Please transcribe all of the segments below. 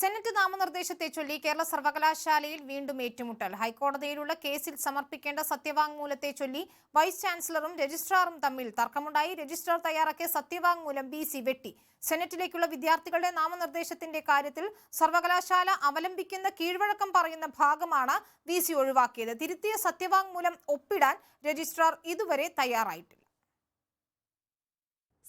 Senate നാമനിർദ്ദേശത്തെ ചൊല്ലി കേരള സർവകലാശാലയിൽ വീണ്ടും ഏറ്റുമുട്ടൽ. ഹൈക്കോടതിയിലുള്ള കേസിൽ സമർപ്പിക്കേണ്ട സത്യവാങ്മൂലത്തെ ചൊല്ലി വൈസ് ചാൻസലറും രജിസ്ട്രാറും തമ്മിൽ തർക്കമുണ്ടായി. രജിസ്ട്രാർ തയ്യാറാക്കിയ സത്യവാങ്മൂലം ബി സി വെട്ടി. സെനറ്റിലേക്കുള്ള വിദ്യാർത്ഥികളുടെ നാമനിർദ്ദേശത്തിന്റെ കാര്യത്തിൽ സർവകലാശാല അവലംബിക്കുന്ന കീഴ്വഴക്കം പറയുന്ന ഭാഗമാണ് വി സി ഒഴിവാക്കിയത്. തിരുത്തിയ സത്യവാങ്മൂലം ഒപ്പിടാൻ രജിസ്ട്രാർ ഇതുവരെ തയ്യാറായിട്ടില്ല.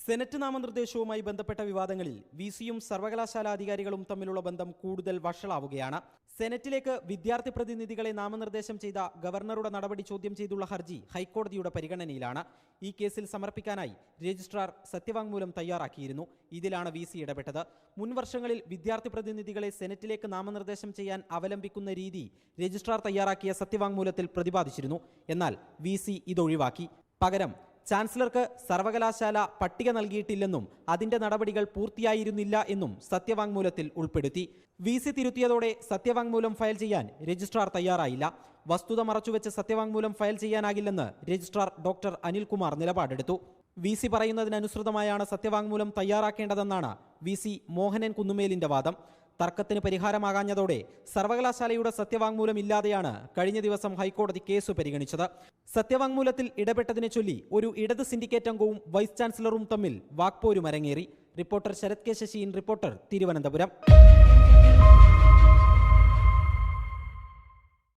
സെനറ്റ് നാമനിർദ്ദേശവുമായി ബന്ധപ്പെട്ട വിവാദങ്ങളിൽ വി സിയും സർവകലാശാല അധികാരികളും തമ്മിലുള്ള ബന്ധം കൂടുതൽ വഷളാവുകയാണ്. സെനറ്റിലേക്ക് വിദ്യാർത്ഥി പ്രതിനിധികളെ നാമനിർദ്ദേശം ചെയ്ത ഗവർണറുടെ നടപടി ചോദ്യം ചെയ്തുള്ള ഹർജി ഹൈക്കോടതിയുടെ പരിഗണനയിലാണ്. ഈ കേസിൽ സമർപ്പിക്കാനായി രജിസ്ട്രാർ സത്യവാങ്മൂലം തയ്യാറാക്കിയിരുന്നു. ഇതിലാണ് വി സി ഇടപെട്ടത്. മുൻവർഷങ്ങളിൽ വിദ്യാർത്ഥി പ്രതിനിധികളെ സെനറ്റിലേക്ക് നാമനിർദ്ദേശം ചെയ്യാൻ അവലംബിക്കുന്ന രീതി രജിസ്ട്രാർ തയ്യാറാക്കിയ സത്യവാങ്മൂലത്തിൽ പ്രതിപാദിച്ചിരുന്നു. എന്നാൽ വി സി ഇതൊഴിവാക്കി. പകരം ചാൻസലർക്ക് സർവകലാശാല പട്ടിക നൽകിയിട്ടില്ലെന്നും അതിന്റെ നടപടികൾ പൂർത്തിയായിരുന്നില്ല എന്നും സത്യവാങ്മൂലത്തിൽ ഉൾപ്പെടുത്തി. വി സി തിരുത്തിയതോടെ സത്യവാങ്മൂലം ഫയൽ ചെയ്യാൻ രജിസ്ട്രാർ തയ്യാറായില്ല. വസ്തുത മറച്ചുവെച്ച് സത്യവാങ്മൂലം ഫയൽ ചെയ്യാനാകില്ലെന്ന് രജിസ്ട്രാർ ഡോക്ടർ അനിൽകുമാർ നിലപാടെടുത്തു. വി സി പറയുന്നതിനനുസൃതമായാണ് സത്യവാങ്മൂലം തയ്യാറാക്കേണ്ടതെന്നാണ് വി സി മോഹനൻ കുന്നുമേലിന്റെ വാദം. തർക്കത്തിന് പരിഹാരമാകാഞ്ഞതോടെ സർവകലാശാലയുടെ സത്യവാങ്മൂലം ഇല്ലാതെയാണ് കഴിഞ്ഞ ദിവസം ഹൈക്കോടതി കേസ് പരിഗണിച്ചത്. സത്യവാങ്മൂലത്തിൽ ഇടപെട്ടതിനെ ചൊല്ലി ഒരു ഇടത് സിൻഡിക്കേറ്റ് അംഗവും വൈസ് ചാൻസലറും തമ്മിൽ വാക്പോരും അരങ്ങേറി. Reporter Sarath K in reporter Thiruvananthapuram.